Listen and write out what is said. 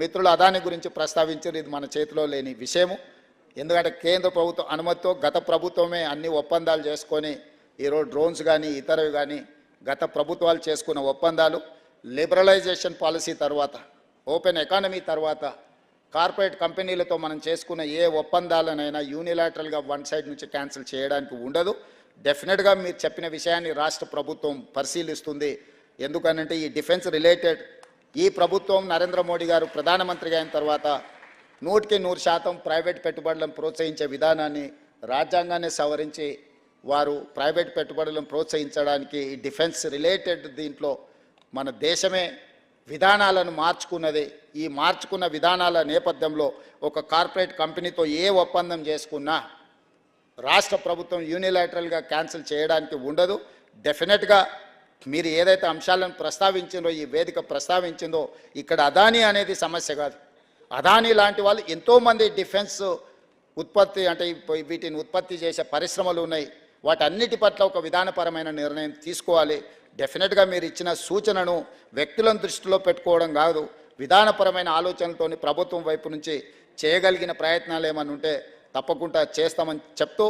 మిత్రులు అదాని గురించి ప్రస్తావించారు. ఇది మన చేతిలో లేని విషయము. ఎందుకంటే కేంద్ర ప్రభుత్వం అనుమతితో గత ప్రభుత్వమే అన్ని ఒప్పందాలు చేసుకొని ఈరోజు డ్రోన్స్ కానీ ఇతరవి కానీ గత ప్రభుత్వాలు చేసుకున్న ఒప్పందాలు లిబరలైజేషన్ పాలసీ తర్వాత ఓపెన్ ఎకానమీ తర్వాత కార్పొరేట్ కంపెనీలతో మనం చేసుకున్న ఏ ఒప్పందాలనైనా యూనిలాటరల్గా వన్ సైడ్ నుంచి క్యాన్సిల్ చేయడానికి ఉండదు. డెఫినెట్గా మీరు చెప్పిన విషయాన్ని రాష్ట్ర ప్రభుత్వం పరిశీలిస్తుంది. ఎందుకనంటే ఈ డిఫెన్స్ రిలేటెడ్ ఈ ప్రభుత్వం నరేంద్ర మోడీ గారు ప్రధానమంత్రిగా అయిన తర్వాత నూటికి నూరు శాతం ప్రైవేట్ పెట్టుబడులను ప్రోత్సహించే విధానాన్ని రాజ్యాంగాన్ని సవరించి వారు ప్రైవేట్ పెట్టుబడులను ప్రోత్సహించడానికి ఈ డిఫెన్స్ రిలేటెడ్ దీంట్లో మన దేశమే విధానాలను మార్చుకున్నది. ఈ మార్చుకున్న విధానాల నేపథ్యంలో ఒక కార్పొరేట్ కంపెనీతో ఏ ఒప్పందం చేసుకున్నా రాష్ట్ర ప్రభుత్వం యూనిలాటరల్గా క్యాన్సిల్ చేయడానికి ఉండదు. డెఫినెట్గా మీరు ఏదైతే అంశాలను ప్రస్తావించిందో ఈ వేదిక ప్రస్తావించిందో ఇక్కడ అదానీ అనేది సమస్య కాదు. అదానీ లాంటి వాళ్ళు ఎంతోమంది డిఫెన్స్ ఉత్పత్తి అంటే వీటిని ఉత్పత్తి చేసే పరిశ్రమలు ఉన్నాయి. వాటన్నిటి పట్ల ఒక విధానపరమైన నిర్ణయం తీసుకోవాలి. డెఫినెట్గా మీరు ఇచ్చిన సూచనను వ్యక్తులను దృష్టిలో పెట్టుకోవడం కాదు. విధానపరమైన ఆలోచనలతోని ప్రభుత్వం వైపు నుంచి చేయగలిగిన ప్రయత్నాలు ఏమైనా ఉంటే తప్పకుండా చేస్తామని చెప్తూ